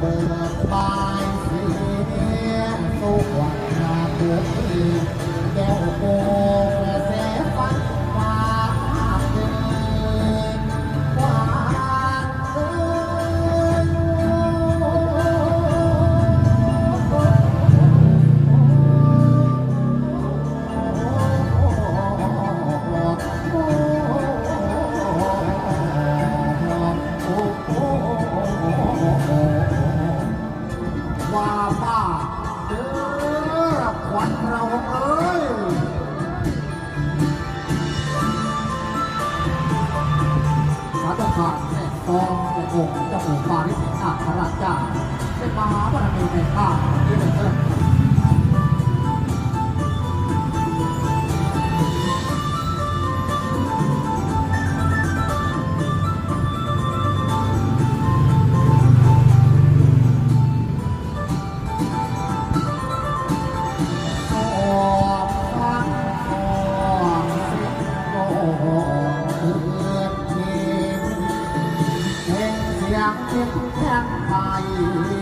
เบิกบานสีสุขวันาเกิดแก้วโก ว่าป้าเด้อขวัญเราเอ้ยพระเจ้าข่าแม่ตองในองค์เจ้าปู่ปาริสิทธิ์นาคราชเจ้าเป็นมหาบารมีในข้าที่เป็นเรื่อง ยงเจ็บแทงไทย